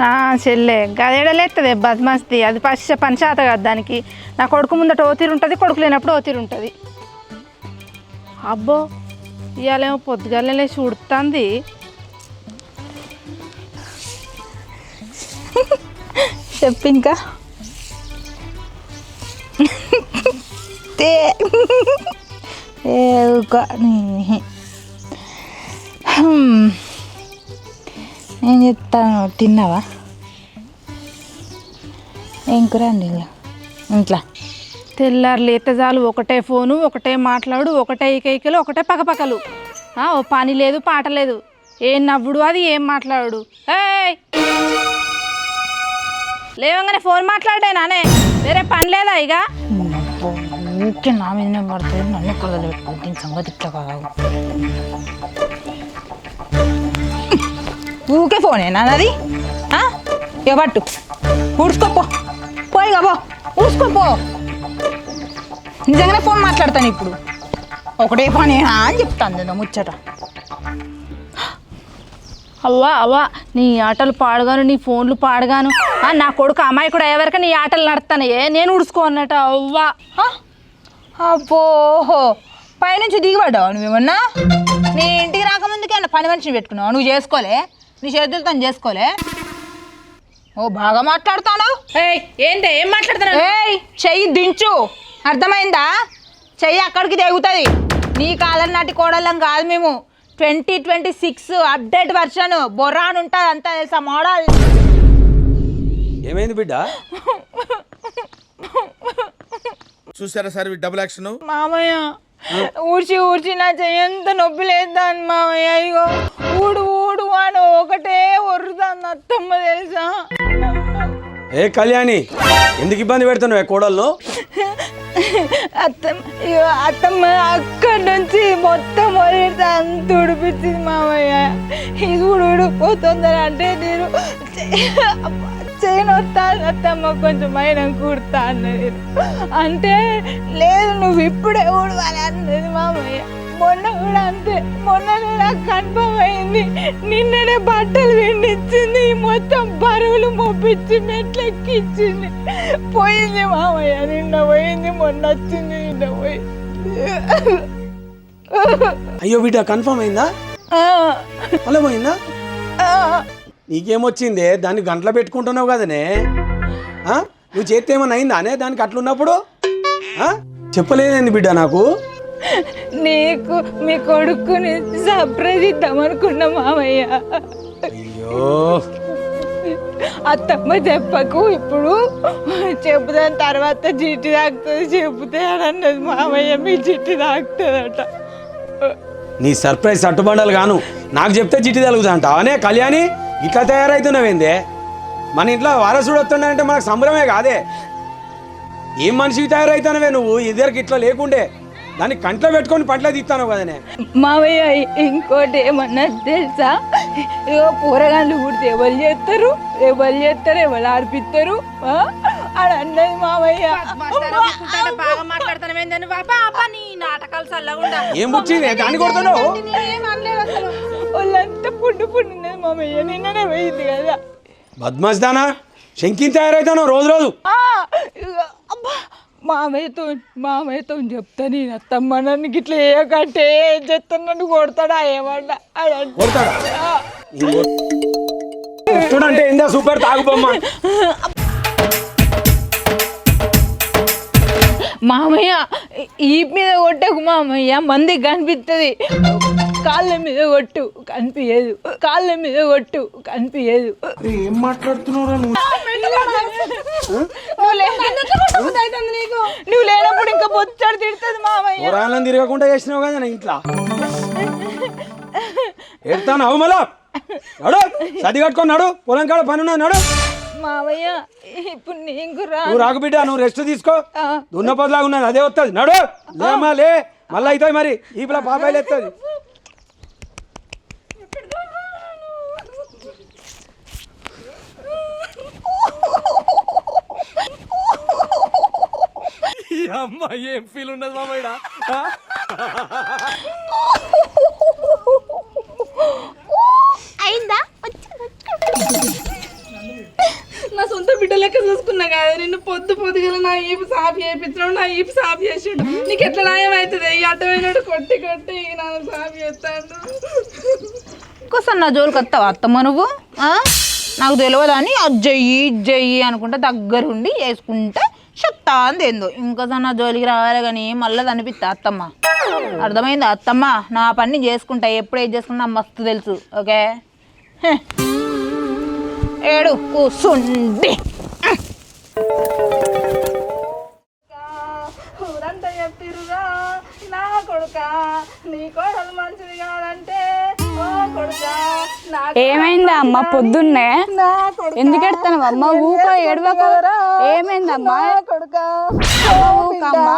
చెల్లే చెల్లె గదేడలేస్తుంది బద్మస్తి అది పశ్చ పంచాత కదా దానికి. నా కొడుకు ముందట ఓతీరు ఉంటుంది కొడుకు లేనప్పుడు ఓతీరు ఉంటుంది. అబ్బో ఇవాళేమో పొద్దుగాలే చూడుతుంది. ఉడుతుంది చెప్పు ఇంకా. ఏ ఏం చెప్తాను తిన్నావా? ఏం కూర అండి ఇంట్లో. తెల్లారు లేత చాలు ఒకటే ఫోను ఒకటే మాట్లాడు ఒకటే ఇకైకలు ఒకటే పకపకలు. ఓ పని లేదు పాట లేదు. ఏం నవ్వుడు అది ఏం మాట్లాడు? ఏయ్! లేవంగానే ఫోన్ మాట్లాడేనానే వేరే పని లేదా ఇక నా మీద పడుతుంది నన్ను కళ్ళలో పెట్టుకుంటే సంగతి ఇట్లా కాదు. ఊకే ఫోనేనా నాది ఆ? ఇక పట్టు. ఊడ్చుకోపో. పోయిగా పో. ఊడ్చుకోపో. నిజంగానే ఫోన్ మాట్లాడతాను ఇప్పుడు. ఒకటే పని అని చెప్తాను నేను ముచ్చట. అవ్వా అవ్వా నీ ఆటలు పాడుగాను నీ ఫోన్లు పాడుగాను. ఆ, నా కొడుకు అమ్మాయి కూడా ఎవరికి నీ ఆటలు నడుస్తాను. ఏ నేను ఉడుచుకో అన్నట్టు అవ్వా. అబ్బోహో పైనుంచి దిగిపడ్డావు నువ్వేమన్నా? నీ ఇంటికి రాకముందుకే పని మనిషిని పెట్టుకున్నావు? నువ్వు చేసుకోలే? నీ చేతులతో చేసుకోలే. ఓ బాగా మాట్లాడుతాను ఏంటి ఏం మాట్లాడుతున్నావు? ఏయ్ చెయ్యి దించు. అర్థమైందా? చెయ్యి అక్కడికి తెగుతుంది. నీ కాలం నాటి కోడలం కాదు మేము. Twenty twenty six update version boron ఉంటుంది అంతా తెలుసా మోడల్? ఏమైంది బిడ్డ? చూసారా సార్ డబుల్ యాక్షన్ మామయ్య ఊడ్చి ఊడ్చి నా చెయ్యంత నొప్పి లేదాన్ని మామయ్య ఇగో. ఊడు ఊడు అని ఒకటే ఒర్రుతాను అత్తమ్మ తెలుసా? ఏ కళ్యాణి ఎందుకు ఇబ్బంది పెడుతున్నావు కోడల్లో? అత్తమ్మ ఇగో అత్తమ్మ అక్కడి నుంచి మొత్తం ఒరిడితే అంత ఉడిపించింది మామయ్య ఇది ఊడు ఊడిపోతుందని అంటే నేను చేయను వస్తాను అత్తమ్మ కొంచెం అయినా కుడతా అన్నది అంటే లేదు నువ్వు ఇప్పుడే ఊడవాలి అన్నది మామయ్య. మొన్న కూడా అంతే. మొన్ననే నాకు కన్ఫర్మ్ అయింది నిన్ననే బట్టలు విండిచ్చింది మొత్తం బరువులు మొప్పించి మెట్లెక్కిచ్చింది. పోయింది మామయ్య నిన్న పోయింది మొన్న వచ్చింది నిన్న పోయింది. అయ్యో బిడ్డ కన్ఫర్మ్ అయిందా? అలా పోయిందా? ఆ. నీకేమొచ్చిందే? దాన్ని గంటలో పెట్టుకుంటున్నావు కదనే? ఆ? నువ్వు చేస్తే ఏమన్నా అయిందా అనే? దానికి అట్లున్నప్పుడు? ఆ? చెప్పలేదేంది బిడ్డ నాకు. నీకు మీ కొడుకుని సర్ప్రైజ్ ఇద్దాం అనుకున్నా మామయ్య అయ్యో. అత్తమ్మ చెప్పకు ఇప్పుడు చెప్పుదాని తర్వాత జిట్టి తాకుతుంది చెబుతే అని అన్నది మామయ్య మీ జిట్టి తాకుతుందట. నీ సర్ప్రైజ్ అట్టుబండలు గాను నాకు చెప్తే చిట్టి తలుగుతా అంట అనే కళ్యాణి? ఇట్లా తయారవుతున్నావేందే మన ఇంట్లో వారసుడు వస్తుండే మనకు సంబరమే కాదే. ఏం మనిషికి తయారవుతానవే నువ్వు? ఇద్దరికి ఇట్లా లేకుండే. దాన్ని కంట్లో పెట్టుకొని పంటలో తీస్తాను కదనే. మామయ్య ఇంకోటి ఏమన్నా తెలుసా? ఇగో కూరగాయలు ఊడితే ఎవరు చేస్తారు? ఎవరు చేస్తారు? ఎవరు ఆడిపిస్తారు? ఆ? అని అన్నది మామయ్య బాగా అబ్బా నీ నాటకాలు చల్లకుండా ఏం వచ్చింది దాన్ని కొడుతున్నావు? వాళ్ళంతా పుండు పుండు మామయ్య నిన్ననే పోయింది కదా. బద్మాస్ దానా? శంకిని తయారవుతాను రోజు రోజు? అబ్బా మామయ్యతో మామయ్యతో చెప్తా నేను అత్తమ్మ నన్ను గిట్ల ఏకంటే ఏం చెప్తాను నన్ను కొడతాడా ఏమన్నా? కొడతాడా? చూడంటే ఏందా సూపర్ తాగుబొమ్మ. మామయ్య ఈ మీద కొట్టకు మామయ్య మంది కనిపిస్తుంది కాళ్ళ మీద కొట్టు కనిపించదు కాళ్ళ మీద కొట్టు కనిపించదు ఏం మాట్లాడుతున్నారా నువ్వు? లేనప్పుడు ఇంకా బొచ్చాడు తిడుతుంది మామయ్య. పురాణం తిరగకుండా చేసినావు కదా ఇంట్లో. ఎడతాను అవు మళ్ళా నడు. సది కట్టుకొని నడు. పొలం కాడ పని ఉన్నది నడు మామయ్య ఇప్పుడు నీకు రా నువ్వు రాకు బిడ్డ నువ్వు రెస్ట్ తీసుకో. దున్న పొదలాగా ఉన్నది అదే వస్తుంది నడు. లేమ్మా లే. మళ్ళీ అవుతాయి మరి. ఈ పిల్ల పాపాయలు ఎత్తది. అమ్మ ఏం ఫీల్ ఉన్నది మామయ్య అయిందా? నా సొంత బిడ్డ లెక్క చూసుకున్నా కదా. నిన్ను పొద్దు పొద్దుగల నా ఈపు సాఫ్ చేయించినాడు నా ఈపు సాఫ్ చేసిండు. నీకు ఎట్లా న్యాయం అవుతుంది? ఈ అడ్డమైనడు కొట్టి కొట్టి నన్ను సాఫ్ చేస్తాడు. ఇంకోసారి నా జోలికి వస్తావు అత్తమ్మ నువ్వు? నాకు తెలియదు అని అజ్జయ్యి జయ్యి అనుకుంటే దగ్గరుండి వేసుకుంటే చెత్తా అంది ఏందో. ఇంకోసారి నా జోలికి రావాలి కానీ మళ్ళీ అనిపిస్తా అత్తమ్మ. అర్థమైందా అత్తమ్మ? నా పని చేసుకుంటా. ఎప్పుడు ఏం చేసుకుంటా నాకు మస్తు తెలుసు. ఓకే? హె. ఏడు కూసుండి ఊరంతా చెప్పిరుగా నా కొడుక నీ కోడలు మంచిదిగా ఏమైందా అమ్మ? పొద్దున్నే? ఎందుకు ఎడతాను అమ్మ ఊకో ఏడవకు. ఏమైందమ్మా కొడుక? ఊకమ్మ?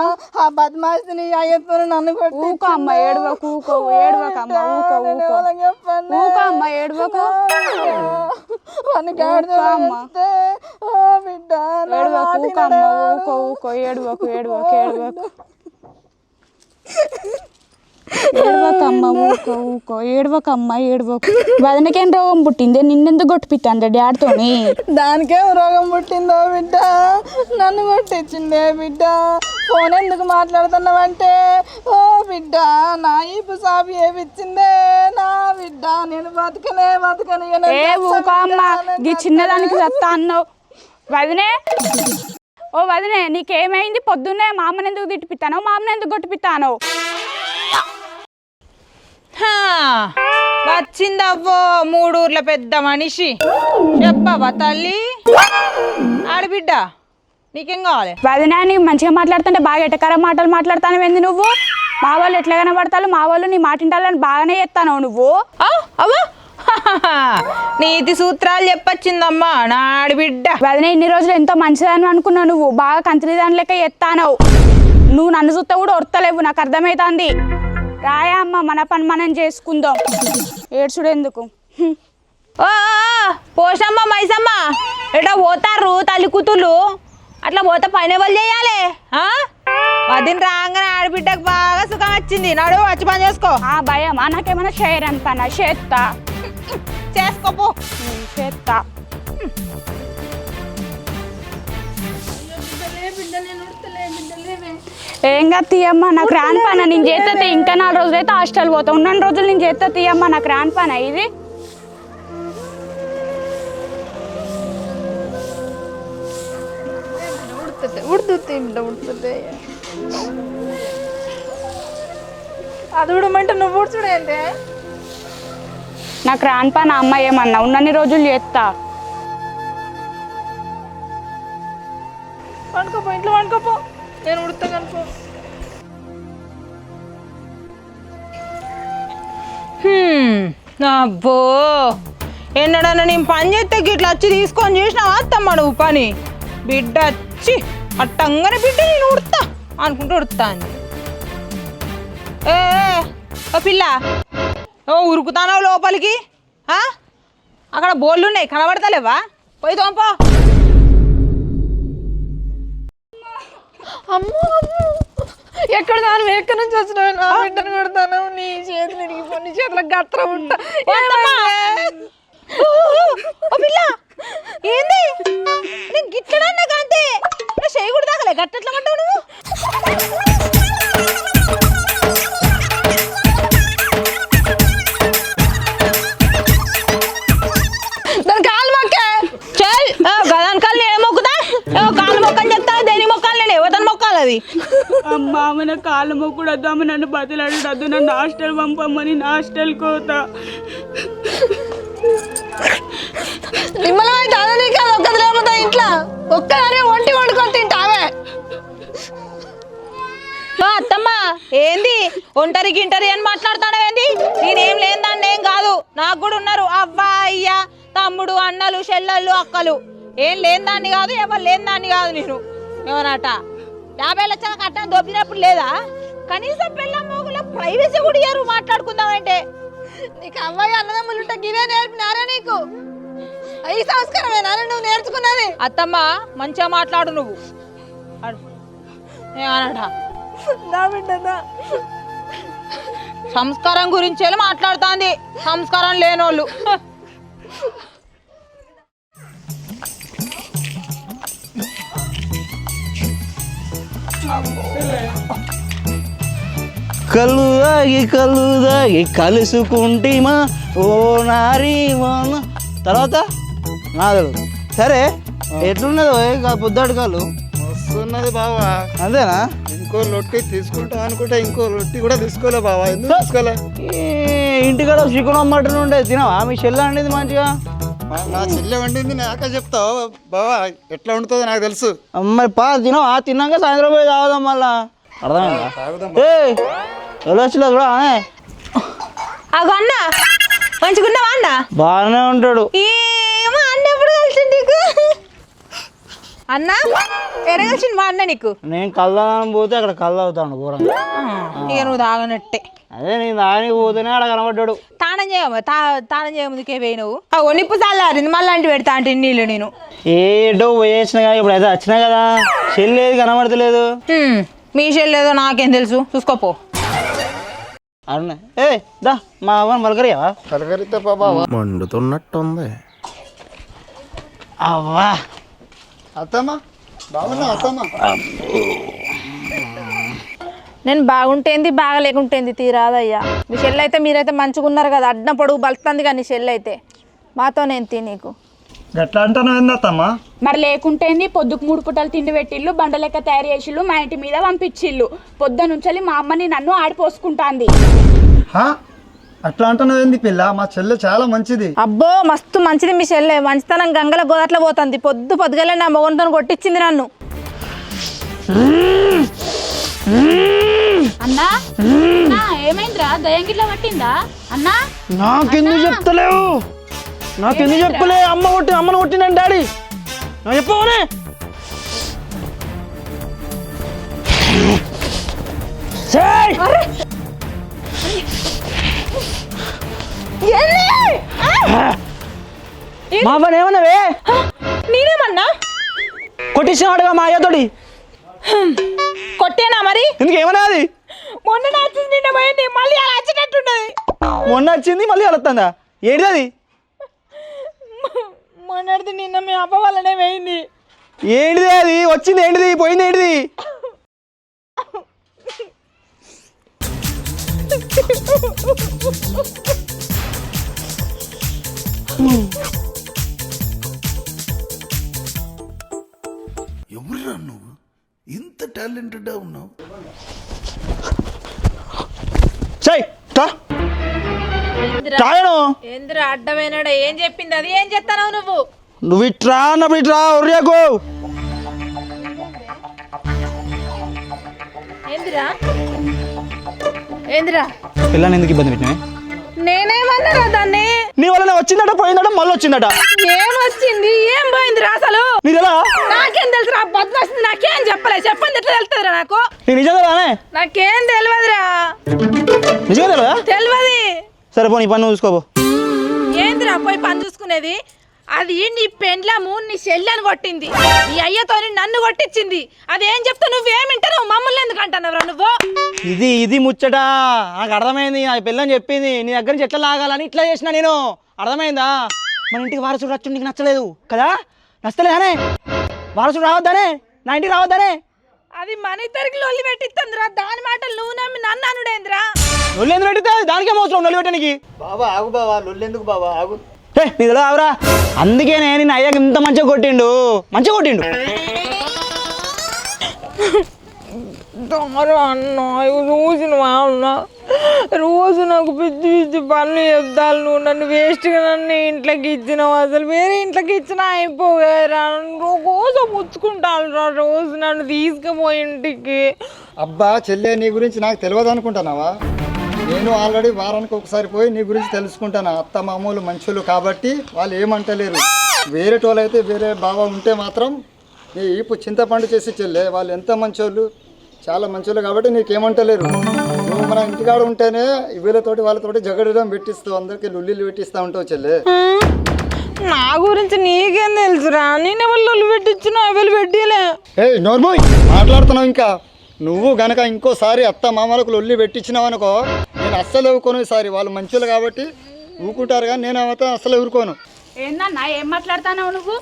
ఆ బద్మాసిని అయ్యప్పను నన్ను కొట్టి ఊకో అమ్మ ఏడవకు ఊకో ఏడవకమ్మ ఊకో. ఊకో ఊకో అమ్మ ఏడవకు. ఊకో అమ్మ. ఏడవకు మాట ఊకో అమ్మ. ఊకో ఊకో ఏడవకు ఏడవకు ఏడవకు. ఏడవకమ్మ ఊకో ఊకో ఏడవకమ్మ ఏడవకు. వదనకేం రోగం పుట్టింది? నిన్నెందుకు కొట్టిపిస్తాను డాడీతోని? దానికేం రోగం పుట్టిందో బిడ్డ? నన్ను కొట్టించిందే బిడ్డ? ఫోన్ ఎందుకు మాట్లాడుతున్నావంటే? ఓ బిడ్డ నా ఈపు సాపి ఏపిచ్చిందే నా బిడ్డ నేను బతకనే బతకని ఏ ఊకో అమ్మ గీ చిన్నదానికి చస్తా అన్నావు. వదినే. ఓ వదినే నీకేమైంది? పొద్దున్నే మా అమ్మని ఎందుకు తిట్టిపిస్తాను మా అమ్మని ఎందుకు కొట్టిపిస్తాను వచ్చిందవ్వో మూడూర్ల పెద్ద మనిషి. చెప్పవా తల్లి? ఆడబిడ్డ నీకేం కావాలి? వదినా నీకు మంచిగా మాట్లాడుతుంటే బాగా ఎటకర మాటలు మాట్లాడతాను ఏంది నువ్వు? మా వాళ్ళు ఎట్లా కనబడతారు? మా వాళ్ళు నీ మాట వింటాలని బాగానే చెప్తాను నువ్వు. అవ్వా. నీతి సూత్రాలు చెప్పొచ్చిందమ్మా నా ఆడబిడ్డ వదిన ఇన్ని రోజులు ఎంతో మంచిదని అనుకున్నావు నువ్వు. బాగా కంత్రి దాని లెక్క ఎత్తాను నువ్వు నన్ను చూస్తే కూడా ఒర్తలేవు నాకు అర్థమవుతుంది రాయా అమ్మ మన పని మనం చేసుకుందాం. ఏడ్చుడు ఎందుకు. ఓ పోషమ్మ మైసమ్మ ఎటో పోతారు తల్లి కూతుళ్ళు? అట్లా పోతే పని వాళ్ళు చేయాలి? వదిన రాగానే ఆడబిడ్డకు బాగా సుఖం వచ్చింది. నాడు వచ్చి పని చేసుకో. ఆ భయమా నాకేమైనా చేయరని పని చేత్తా. చేసుకోపో హ్మ్, చేత్తా ఏం కాదు తీయమ్మ నాకు రాని పని నేను చేస్తే ఇంకా నాలుగు రోజులు అయితే హాస్టల్ పోతా. ఉన్న రోజులు నేను చేస్తే తీయమ్మ నాకు రాని పని ఇది. ఉడుతుంది అది ఉడమంటే నువ్వు ఉడుచుడేంటే నాకు రాని పని అమ్మ ఏమన్నా ఉన్నన్ని రోజులు చేస్తా అబ్బో! ఎన్నడన్నా నేను పని చేస్తే గిట్లా వచ్చి తీసుకొని చేసినావా అత్తమ్మ నువ్వు పని? బిడ్డ వచ్చి అట్టంగానే బిడ్డ నేను ఉడతా అనుకుంటూ ఉడతా అని. ఏ ఓ పిల్ల! ఓ ఉరుకుతానావు లోపలికి? ఆ? అక్కడ బోళ్ళు ఉన్నాయి కనబడతలేవా? పోయి తోంపో అమ్మో అమ్మో! ఎక్కడ దాని ఎక్కడి నుంచి వచ్చినావు? నా బిడ్డను కొడతాను. నీ చేతులు ఇరిగిపో నీ చేతులకు గత్ర ఉంటా. కాళ్ళు మొక్కుడొద్దు ఆమె నన్ను బతిలాడద్దు నన్ను హాస్టల్ పంపమ్మని నా హాస్టల్ కోతా. నిమ్మలమైన దాని కాదు ఒక్కది లేకపోతే ఇంట్లో. ఒక్కదానే ఒంటి వండుకొని తింటావే. ఓ, అత్తమ్మ ఏంది? ఒంటరి గింటరి అని మాట్లాడతాడు ఏంది? నేనేం లేని దాన్ని ఏం కాదు. నాకు కూడా ఉన్నారు అవ్వ అయ్య తమ్ముడు అన్నలు చెల్లెళ్ళు అక్కలు. ఏం లేని దాన్ని కాదు ఎవరు లేని దాన్ని కాదు నేను. ఎవరట యాభై లక్షల కట్టం దొబ్బినప్పుడు లేదా? కనీసం పిల్ల మోగుల ప్రైవసీ కూడా ఇయ్యరు మాట్లాడుకుందామంటే. నీకు అమ్మాయి అన్నదమ్ములు ఉంటే గివే నేర్పినారా నీకు? ఈ సంస్కారమేనా నువ్వు నేర్చుకున్నది. అత్తమ్మ మంచిగా మాట్లాడు నువ్వు. నా బిడ్డదా సంస్కారం గురించి మాట్లాడుతోంది? సంస్కారం లేనోళ్ళు. కళ్ళు దాగి కళ్ళు దాగి కలుసుకుంటేమా? ఓ నారీ తర్వాత నాదులు సరే ఎట్లున్నది పొద్దాడు కాళ్ళు? వస్తున్నది బావా. అంతేనా? ఇంకో లొట్టి తీసుకుంటా అనుకుంటా ఇంకో లొట్టి కూడా తీసుకోలే బావా. ఎందుకు తీసుకోలే? ఇంటికాడ చికెన్ మటన్ ఉండే తినవా? మీ చెల్లండేది మంచిగా? నా చెల్లె వండింది నాక చెప్తావు? బావా ఎట్లా ఉంటుందో నాకు తెలుసు. మరి పా తినవా తిన్నాక సాయంత్రం పోయి తాగుదాం మళ్ళా. అర్థమైందా? ఏ వెళ్ళొచ్చులే కూడా. అగో అన్న మంచిగున్నావా అన్న? బాగానే ఉంటాడు. ఏమో అన్న ఎప్పుడు కలిసి నీకు అన్న ఎరగలిసింది మా అన్న నీకు. నేను కళ్ళదానం పోతే అక్కడ కళ్ళు అవుతాడు ఘోరంగా ఇక నువ్వు తాగనట్టే. అదే నేను దానికి పోతేనే అక్కడ కనబడ్డాడు. తానం చేయము తా తానం చేయముందుకే పోయినావు. ఆ నిప్పు చల్లారింది మళ్ళీ అంటి పెడతా అంటే నీళ్ళు నేను. ఏటో పోయేసిన కదా ఇప్పుడు అయితే వచ్చినా కదా. చెల్లేదు కనబడతలేదు. మీ చెల్లేదో నాకేం తెలుసు చూసుకోపో అన్న ఏ దా మా అవ్వని పలకరియా కలగరితే బావా. మండుతున్నట్టుంది. అవ్వా. అత్తమ్మా? బాగున్నా అత్తమ్మా? నేను బాగుంటేంది బాగా లేకుంటేంది తీరాదయ్యా. మీ చెల్లి అయితే మీరైతే మంచిగా ఉన్నారు కదా అడ్డం పొడుగు బలుతుంది కానీ చెల్లి అయితే మాతో నేను తీ నీకు? మరి లేకుంటేంది పొద్దుకు మూడు పుట్టలు తిండి పెట్టిల్లు బండ లెక్క తయారు చేసిల్లు మా ఇంటి మీద పంపించిల్లు పొద్దు నుంచి మా అమ్మని నన్ను ఆడిపోసుకుంటాంది. అట్లా అంటాను ఏంది పిల్ల? మా చెల్లె చాలా మంచిది. అబ్బో మస్తు మంచిది మీ చెల్లె. మంచితనం గంగల గోదట్లో పోతుంది. పొద్దు పొద్దుగల నా మొగంతో కొట్టించింది నన్ను. అన్నా అన్నా, ఏమైందిరా? గిట్ల పట్టిందా? అన్నా నాకెందుకు చెప్తలేవు? నాకెందుకు చెప్పలే? అమ్మ కొట్టి అమ్మను కొట్టినండి డాడీ. నాకు చెప్పవనే మా అవ్వని ఏమన్నావే నేనేమన్నా? కొట్టించినాడుగా మా అయ్యతోటి. కొట్టేనా మరి? ఎందుకు ఏమన్నా అది మొన్న నచ్చింది నిన్న పోయింది మళ్ళీ అలా వచ్చినట్టున్నది మొన్న వచ్చింది మళ్ళీ వస్తుందా ఏంటిది అది మొన్నటిది నిన్న మీ అబ్బ వల్లనే పోయింది. ఏంటిది అది? వచ్చింది ఏంటిది? పోయింది ఏంటిది? ఎవరురా నువ్వు? ఇంత టాలెంటెడ్ ఉన్నావు? చెయ్ తా. తాయను. ఏంద్రా అడ్డమైనాడా? ఏం చెప్పింది అది? ఏం చెప్తావు నువ్వు? నువ్వు ఇట్రా అన్నప్పుడు ఇట్రా ఒర్రియకు ఏందిరా? ఏందిరా? పిల్లని ఎందుకు ఇబ్బంది పెట్టినా నేనేమన్నారా దాన్ని? నీ వల్ల వచ్చిందట పోయిందట మళ్ళీ వచ్చిందట. ఏం వచ్చింది? ఏం పోయిందిరా అసలు? నీకు ఎలా నాకేం తెలుసురా బద్మాసింది నాకేం చెప్పలే. చెప్పండి ఎట్లా తెలుస్తుందిరా నాకు? రానే నాకేం తెలియదురా నిజంగా తెలియదా తెలియదు సరే పో నీ పని నువ్వు చూసుకోపో ఏందిరా పోయి పని చూసుకునేది? అది నీ పెండ్లము నీ చెల్లెని కొట్టింది. నీ అయ్యతోని నన్ను కొట్టించింది. అదేం చెప్తా నువ్వేమింటావు మమ్మల్ని ఎందుకు అంటున్నావురా నువ్వు? ఇది ఇది ముచ్చట? నాకు అర్థమైంది. నా పిల్లని చెప్పింది. నీ దగ్గర నుంచి ఎట్లా లాగాలని ఇట్లా చేసిన నేను. అర్థమైందా? మన ఇంటికి వారసుడు వచ్చి నీకు నచ్చలేదు. కదా? నచ్చలేదానే? వారసుడు రావద్దానే? నా ఇంటికి రావద్దానే? అది మన ఇద్దరికి లొల్లి పెట్టిస్తుందిరా దాని మాటలు నువ్వు నమ్మి నన్ను అనుడేంద్రా? నొల్లి ఎందుకు పెట్టితే? దానికే అవసరం నొల్లి పెట్టడానికి. బావా ఆగు బావా. లొల్లెందుకు బావా? ఆగు. నీకు ఆవురా అందుకే నేను అయ్యాక ఇంత మంచిగా కొట్టిండు. మంచిగా కొట్టిండు. దొంగరు అన్న రోజును అన్న రోజు నాకు పిచ్చి పిచ్చి పనులు చెప్తాను నువ్వు. నన్ను వేస్ట్గా నన్ను ఇంట్లోకి ఇచ్చినావు అసలు. వేరే ఇంట్లోకి ఇచ్చినా అయిపోయారా? రోజు పుచ్చుకుంటాను రా. రోజు నన్ను తీసుకుపోయి ఇంటికి. అబ్బా చెల్లె నీ గురించి నాకు తెలియదు అనుకుంటున్నావా నేను ఆల్రెడీ వారానికి ఒకసారి పోయి నీ గురించి తెలుసుకుంటాను. అత్త మామూలు మంచులు కాబట్టి వాళ్ళు ఏమంటలేరు. వేరే అయితే వేరే బావ ఉంటే మాత్రం నీ ఈపు చింతపండు చేసి చెల్లె. వాళ్ళు ఎంత మంచోళ్ళు చాలా మంచోళ్ళు కాబట్టి నీకేమంటలేరు. నువ్వు మన ఇంటికాడ ఉంటేనే వీళ్ళతోటి వాళ్ళతోటి జగడడం పెట్టిస్తావు. అందరికి లుల్లీలు పెట్టిస్తూ ఉంటావు చెల్లె. నా గురించి నీకేం తెలుసురా? నేను ఎవరు పెట్టించిన ఎవరు పెట్టిలే ఏయ్ నోర్మోయ్ మాట్లాడుతున్నావు ఇంకా. నువ్వు గనక ఇంకోసారి అత్త మామలకు లొల్లి పెట్టించినావనుకో నేను అస్సలు ఎవరుకోను ఈసారి. వాళ్ళు మంచోళ్ళు కాబట్టి ఊరుకుంటారు కానీ నేను మాత్రం అస్సలు ఊరుకోను. ఏందన్నా ఏం మాట్లాడతానో నువ్వు?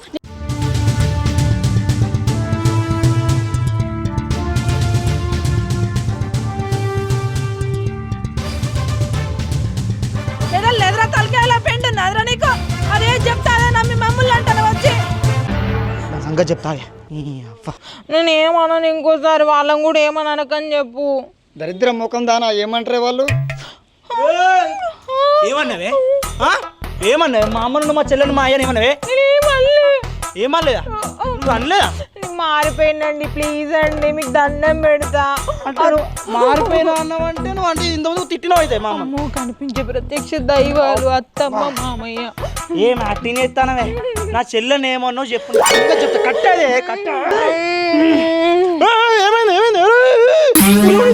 నా సంగతి చెప్తా ఈ అవ్వ. నేను ఏమన్నాను ఇంకోసారి వాళ్ళని కూడా ఏమని అనకని చెప్పు. దరిద్రం ముఖం దానా ఏమంటారే వాళ్ళు? ఏమన్నావే? ఏమన్నావే? మా అమ్మను మా చెల్లెని మా అయ్యని ఏమన్నావే? ఏమనలేదా? నువ్వు అనలేదా? మారిపోయిందండి ప్లీజ్ అండి మీకు దండం పెడతా. అంటే నువ్వు మారిపోయినా అన్నావంటే నువ్వు అంటే ఇంతకుముందు తిట్టినావు అయితే మా అమ్మ కనిపించే ప్రత్యక్ష దైవాలు అత్తమ్మ మామయ్య. ఏం యాక్టింగ్ చేస్తానవే నా చెల్లెని చెప్పు. సంగతి చెప్తా. కట్టదే కట్ట. ఏమైంది ఏమైంది?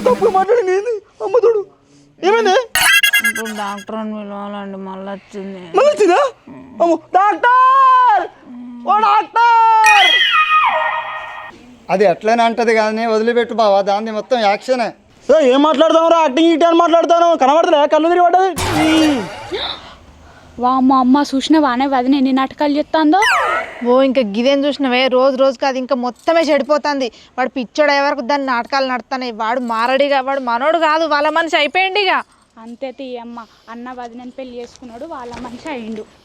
తప్పుడు మాట్లాడింది అమ్మ తోడు. ఏమైంది? ఇప్పుడు డాక్టర్ అని పిలవాలండి మళ్ళీ వచ్చింది మళ్ళీ వచ్చిందా డాక్టర్! ఓ డాక్టర్! అది ఎట్లనే అంటది కానీ వదిలిపెట్టు బావా దాన్ని మొత్తం యాక్షనే. ఏ, ఏం మాట్లాడతావు రా? యాక్టింగ్ ఇట్టి అని మాట్లాడతాను. కనబడతలే కళ్ళు తిరిగి పడ్డది. వా మా అమ్మ చూసిన వానే వదిన ఎన్ని నాటకాలు చెప్తాందో ఓ ఇంకా గిదేం చూసినవే? రోజు రోజుకి అది ఇంకా మొత్తమే చెడిపోతుంది. వాడు పిచ్చోడు అయ్యే వరకు దాన్ని నాటకాలు నడుతున్నాయి వాడు మారడిగా వాడు మనోడు కాదు వాళ్ళ మనిషి అయిపోయింది ఇక. అంతే తీయమ్మ అన్న వదినని పెళ్ళి చేసుకున్నాడు వాళ్ళ మనిషి అయిండు